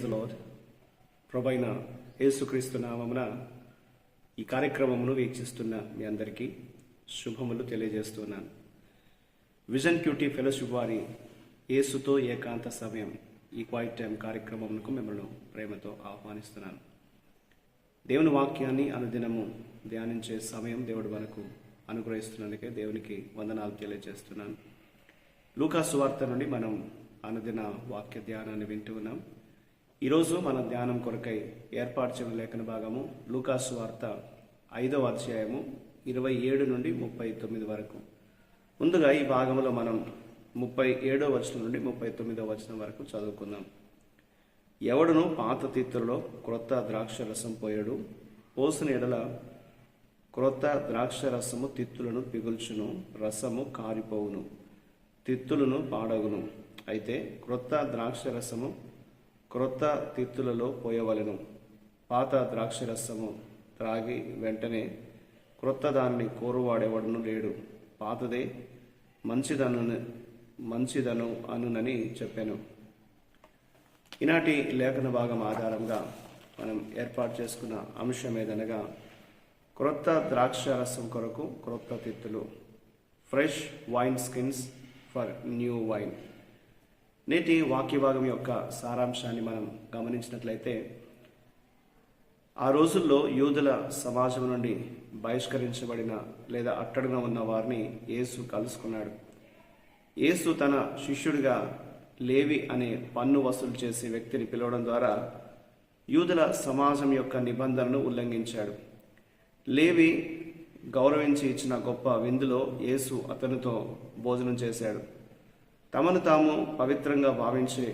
Praise the ప్రభైన యేసుక్రీస్తు నామమున ఈ కార్యక్రమమును వీక్షిస్తున్న మీ అందరికీ శుభములు తెలియజేస్తున్నాను. విజన్ క్యూటీ ఫెలోషిప్ వారి యేసుతో ఏకాంత సమయం ఈ క్వైట్ టైం కార్యక్రమమునకు మిమ్మల్ని ప్రేమతో ఆహ్వానిస్తున్నాను. దేవుని వాక్యాన్ని అనుదినము ధ్యానించే సమయం దేవుడు మనకు అనుగ్రహిస్తున్నందుకే దేవునికి వందనాలు తెలియజేస్తున్నాను. లూకాసు వార్త నుండి మనం అనుదిన వాక్య ధ్యానాన్ని వింటూ ఉన్నాం. ఈరోజు మన ధ్యానం కొరకై ఏర్పాటు చేయడం లేఖన భాగము లూకాసు వార్త ఐదవ అధ్యాయము ఇరవై ఏడు నుండి ముప్పై తొమ్మిది వరకు. ముందుగా ఈ భాగంలో మనం ముప్పై ఏడో వచనం నుండి ముప్పై తొమ్మిదో వచనం వరకు చదువుకుందాం. ఎవడును పాత తీర్థులలో క్రొత్త ద్రాక్ష రసం పోయడు. పోసిన ఎడల క్రొత్త ద్రాక్ష రసము తిత్తులను పిగుల్చును రసము కారిపోవును తిత్తులను పాడగును. అయితే క్రొత్త ద్రాక్ష రసము క్రొత్త తిత్తులలో పోయవలను. పాత ద్రాక్ష రసము త్రాగి వెంటనే క్రొత్త దానిని కోరువాడెవడను లేడు. పాతదే మంచిదను మంచిదను అనునని చెప్పాను. ఈనాటి లేఖన భాగం ఆధారంగా మనం ఏర్పాటు చేసుకున్న అంశం ఏదనగా క్రొత్త ద్రాక్ష రసం కొరకు క్రొత్త తిత్తులు fresh wine skins for new wine. నేటి వాక్యభాగం యొక్క సారాంశాన్ని మనం గమనించినట్లయితే ఆ రోజుల్లో యూదుల సమాజం నుండి బహిష్కరించబడిన లేదా అట్టడుగా ఉన్న వారిని యేసు కలుసుకున్నాడు. యేసు తన శిష్యుడిగా లేవి అనే పన్ను వసూలు చేసే వ్యక్తిని పిలవడం ద్వారా యూదుల సమాజం యొక్క నిబంధనను ఉల్లంఘించాడు. లేవి గౌరవించి ఇచ్చిన గొప్ప విందులో యేసు అతనితో భోజనం చేశాడు. తమను తాము పవిత్రంగా భావించే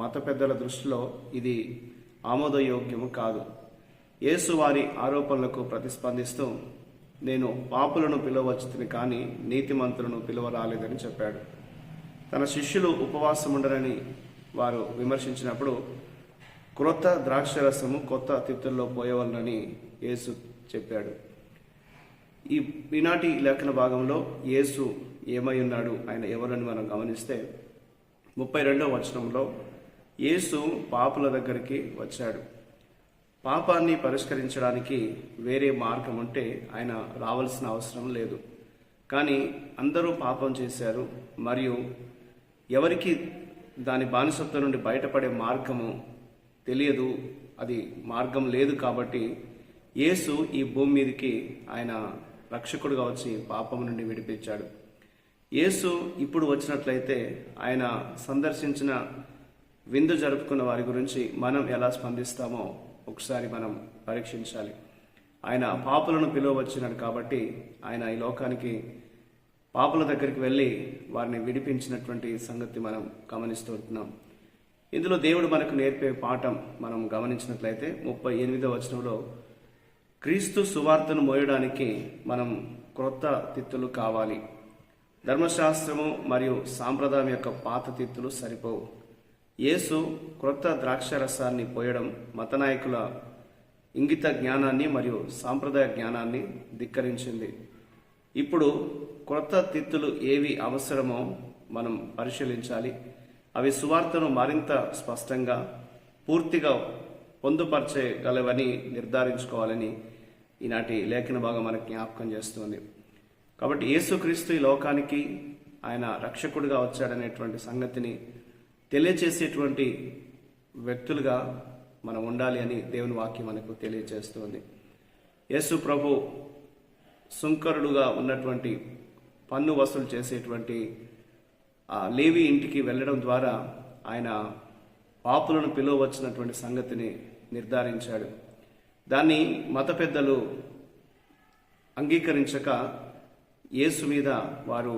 మత పెద్దల దృష్టిలో ఇది ఆమోదయోగ్యము కాదు. యేసు వారి ఆరోపణలకు ప్రతిస్పందిస్తూ నేను పాపులను పిలవచ్చుతుని కానీ నీతిమంతులను పిలువరాలేదని చెప్పాడు. తన శిష్యులు ఉపవాసం ఉండరని వారు విమర్శించినప్పుడు క్రొత్త ద్రాక్షరసము కొత్త తిత్తుల్లో పోయవలనని యేసు చెప్పాడు. ఈ ఈనాటి లేఖన భాగంలో యేసు ఏమై ఉన్నాడు ఆయన ఎవరని మనం గమనిస్తే ముప్పై రెండవ వచనంలో యేసు పాపుల దగ్గరికి వచ్చాడు. పాపాన్ని పరిష్కరించడానికి వేరే మార్గం ఉంటే ఆయన రావాల్సిన అవసరం లేదు. కానీ అందరూ పాపం చేశారు. మరియు ఎవరికి దాని బానిసత్వం నుండి బయటపడే మార్గము తెలియదు. అది మార్గం లేదు కాబట్టి యేసు ఈ భూమి మీదకి ఆయన రక్షకుడుగా వచ్చి పాపం నుండి విడిపించాడు. యేసు ఇప్పుడు వచ్చినట్లయితే ఆయన సందర్శించిన విందు జరుపుకున్న వారి గురించి మనం ఎలా స్పందిస్తామో ఒకసారి మనం పరీక్షించాలి. ఆయన పాపులను పిలువచ్చినాడు కాబట్టి ఆయన ఈ లోకానికి పాపుల దగ్గరికి వెళ్ళి వారిని విడిపించినటువంటి సంగతి మనం గమనిస్తూ ఉంటున్నాం. ఇందులో దేవుడు మనకు నేర్పే పాఠం మనం గమనించినట్లయితే ముప్పై ఎనిమిదవ వచనంలో క్రీస్తు సువార్తను మోయడానికి మనం క్రొత్త తిత్తులు కావాలి. ధర్మశాస్త్రము మరియు సాంప్రదాయం యొక్క పాత తిత్తులు సరిపోవు. యేసు క్రొత్త ద్రాక్షరసాన్ని పోయడం మత నాయకుల ఇంగిత జ్ఞానాన్ని మరియు సాంప్రదాయ జ్ఞానాన్ని ధిక్కరించింది. ఇప్పుడు క్రొత్త తిత్తులు ఏవి అవసరమో మనం పరిశీలించాలి. అవి సువార్తను మరింత స్పష్టంగా పూర్తిగా పొందుపరచగలవని నిర్ధారించుకోవాలని ఈనాటి లేఖన భాగం మనకు జ్ఞాపకం చేస్తుంది. కాబట్టి యేసుక్రీస్తు ఈ లోకానికి ఆయన రక్షకుడిగా వచ్చాడనేటువంటి సంగతిని తెలియచేసేటువంటి వ్యక్తులుగా మనం ఉండాలి అని దేవుని వాక్యం మనకు తెలియజేస్తుంది యేసు ప్రభు సుంకరుడుగా ఉన్నటువంటి పన్ను వసూలు చేసేటువంటి ఆ లేవి ఇంటికి వెళ్ళడం ద్వారా ఆయన పాపులను పిలువవచ్చినటువంటి సంగతిని నిర్ధారించాడు. దాన్ని మత పెద్దలు అంగీకరించక యేసు మీద వారు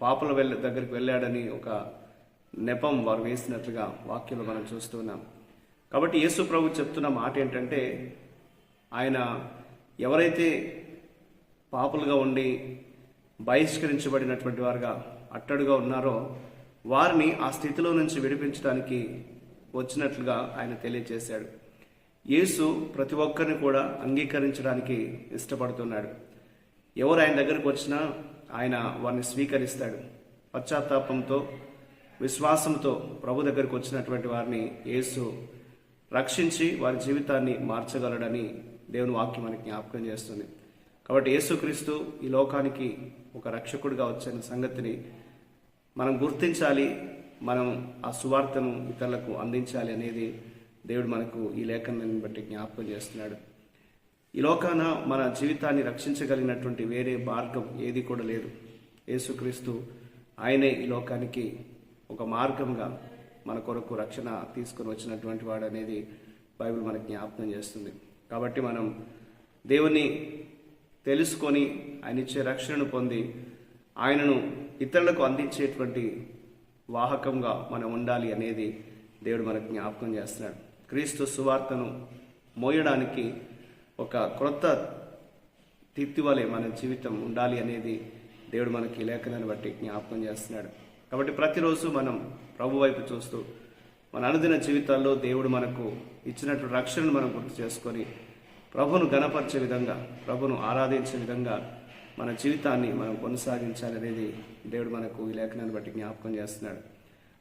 పాపల వెళ్ళ దగ్గరికి వెళ్ళాడని ఒక నెపం వారు వేసినట్లుగా వాక్యంలో మనం చూస్తున్నాం కాబట్టి యేసు ప్రభు చెప్తున్న మాట ఏంటంటే ఆయన ఎవరైతే పాపులుగా ఉండి బహిష్కరించబడినటువంటి వారుగా అట్టడుగా ఉన్నారో వారిని ఆ స్థితిలో నుంచి విడిపించడానికి వచ్చినట్లుగా ఆయన తెలియజేశాడు యేసు ప్రతి ఒక్కరిని కూడా అంగీకరించడానికి ఇష్టపడుతున్నాడు. ఎవరు ఆయన దగ్గరకు వచ్చినా ఆయన వారిని స్వీకరిస్తాడు. పశ్చాత్తాపంతో విశ్వాసంతో ప్రభు దగ్గరికి వచ్చినటువంటి వారిని యేసు రక్షించి వారి జీవితాన్ని మార్చగలడని దేవుని వాక్యం మనకి జ్ఞాపకం చేస్తుంది. కాబట్టి యేసుక్రీస్తు ఈ లోకానికి ఒక రక్షకుడిగా వచ్చిన సంగతిని మనం గుర్తించాలి మనం ఆ సువార్తను ఇతరులకు అందించాలి అనేది దేవుడు మనకు ఈ లేఖనాన్ని బట్టి జ్ఞాపకం చేస్తున్నాడు. ఈ లోకాన మన జీవితాన్ని రక్షించగలిగినటువంటి వేరే మార్గం ఏది కూడా లేదు. యేసుక్రీస్తు ఆయనే ఈ లోకానికి ఒక మార్గంగా మన కొరకు రక్షణ తీసుకుని వచ్చినటువంటి వాడు అనేది బైబిల్ మనకు జ్ఞాపకం చేస్తుంది. కాబట్టి మనం దేవుని తెలుసుకొని ఆయన ఇచ్చే రక్షణను పొంది ఆయనను ఇతరులకు అందించేటువంటి వాహకంగా మనం ఉండాలి అనేది దేవుడు మనకు జ్ఞాపకం చేస్తున్నాడు. క్రీస్తు సువార్తను మోయడానికి ఒక క్రొత్త తిత్తి వలె మన జీవితం ఉండాలి అనేది దేవుడు మనకి లేఖనాన్ని బట్టి జ్ఞాపకం చేస్తున్నాడు. కాబట్టి ప్రతిరోజు మనం ప్రభు వైపు చూస్తూ మన అనుదిన జీవితాల్లో దేవుడు మనకు ఇచ్చినట్టు రక్షణను మనం గుర్తు చేసుకొని ప్రభును గణపరిచే విధంగా ప్రభును ఆరాధించే విధంగా మన జీవితాన్ని మనం కొనసాగించాలనేది దేవుడు మనకు ఈ లేఖనాన్ని బట్టి జ్ఞాపకం చేస్తున్నాడు.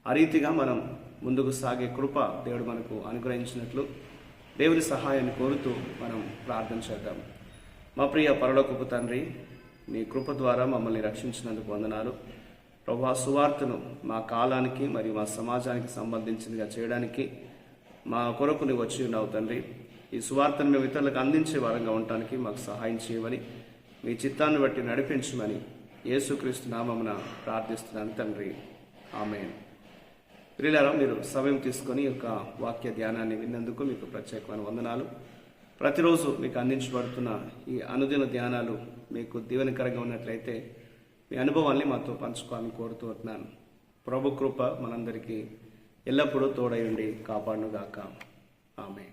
ఆ రీతిగా మనం ముందుకు సాగే కృప దేవుడు మనకు అనుగ్రహించినట్లు దేవుని సహాయాన్ని కోరుతూ మనం ప్రార్థన చేద్దాం. మా ప్రియ పరలోకపు తండ్రి నీ కృప ద్వారా మమ్మల్ని రక్షించినందుకు వందనాలు. ప్రభా సువార్తను మా కాలానికి మరియు మా సమాజానికి సంబంధించినగా చేయడానికి మా కొరకు నువ్వు వచ్చి ఉన్నావు తండ్రి. ఈ సువార్తను మేము ఇతరులకు అందించే వారంగా ఉండటానికి మాకు సహాయం చేయమని మీ చిత్తాన్ని బట్టి నడిపించమని యేసుక్రీస్తు నామమున ప్రార్థిస్తున్నాను తండ్రి. ఆమె ప్రియులారా మీరు సమయం తీసుకొని యొక్క వాక్య ధ్యానాన్ని విన్నందుకు మీకు ప్రత్యేకమైన వందనాలు. ప్రతిరోజు మీకు అందించబడుతున్న ఈ అనుదిన ధ్యానాలు మీకు దీవెనకరంగా ఉన్నట్లయితే మీ అనుభవాల్ని మాతో పంచుకోవాలని కోరుతూ ఉంటున్నాను. ప్రభు కృప మనందరికీ ఎల్లప్పుడూ తోడయుండి కాపాడుగాక ఆమె